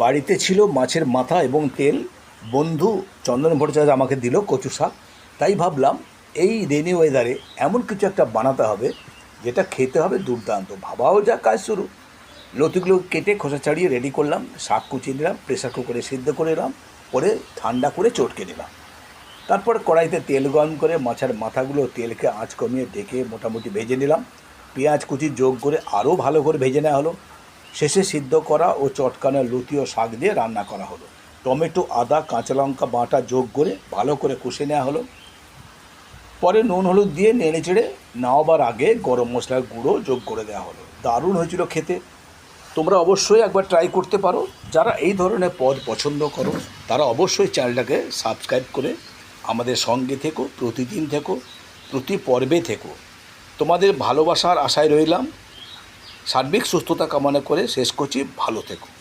বাড়িতে ছিল মাছের মাথা এবং তেল। বন্ধু চন্দন ভট্টাচার্য আমাকে দিল কচু শাক। তাই ভাবলাম, এই রেনি ওয়েদারে এমন কিছু একটা বানাতে হবে, যেটা খেতে হবে দুর্দান্ত। ভাবাও যা কাজ শুরু। লতিগুলো কেটে খোসা ছাড়িয়ে রেডি করলাম, শাক কুচিয়ে নিলাম প্রেসার কুকারে সিদ্ধ করে নিলাম পরে ঠান্ডা করে চটকে নিলাম। তারপর কড়াইতে তেল গরম করে মাছের মাথাগুলো তেলকে আঁচ কমিয়ে ডেকে মোটামুটি ভেজে নিলাম। পেঁয়াজ কুচি যোগ করে আরও ভালো করে ভেজে নেওয়া হলো। শেষে সিদ্ধ করা ও চটকানো ও শাক দিয়ে রান্না করা হলো। টমেটো, আদা, কাঁচা লঙ্কা, বাটা যোগ করে ভালো করে কষে নেওয়া হলো। পরে নুন, হলুদ দিয়ে নেড়ে চেড়ে নাওবার আগে গরম মশলার গুঁড়ো যোগ করে দেওয়া হলো। দারুণ হয়েছিল খেতে। তোমরা অবশ্যই একবার ট্রাই করতে পারো। যারা এই ধরনের পদ পছন্দ করো, তারা অবশ্যই চ্যানেলটাকে সাবস্ক্রাইব করে আমাদের সঙ্গে থেকো, প্রতিদিন থেকো, প্রতি পর্বে থেকো। তোমাদের ভালোবাসার আশায় রইলাম। সার্বিক সুস্থতা কামনা করে শেষ করছি। ভালো থেকো।